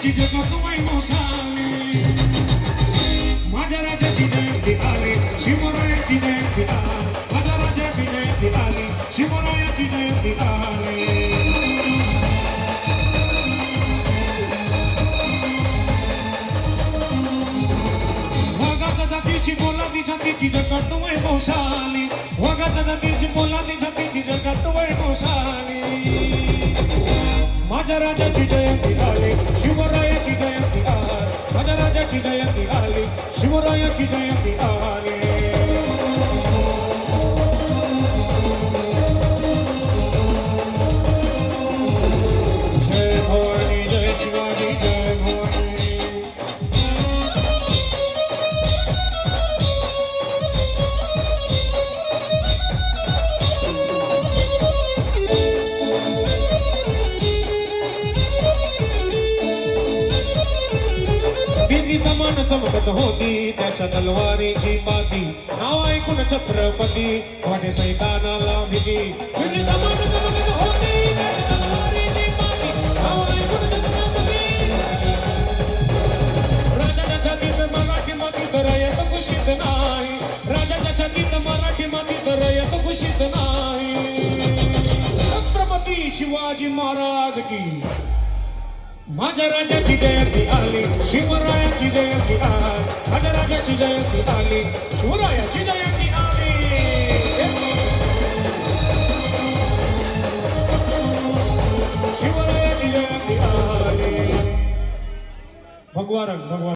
Chicago, the way most দিছি বোলানি জাতি কি জগত ওই মশালি ওগা দাদা দিছি বোলানি জাতি কি জগত ওই মশালি মাজা রাজা বিজয় बिंदी समान चमकत होती. त्याच्या तलवारीची माती. नाव ऐकून छत्रपती वाटे सैतानाला भीती. समान चमकत होती. त्याच्या तलवारीची नाव ऐकून छत्रपती. राजाच्या छातीत मराठी माती तर येत खुशीत नाही. राजाच्या छातीत मराठी माती तर येत खुशीत नाही. छत्रपती शिवाजी महाराज की माझ्या राजाची जयंती आली शिवरायाची जयंती आली माझ्या राजाची जयंती आली शिवरायाची जयंती आली शिवरायाची जयंती आली भगवा रंग भगवा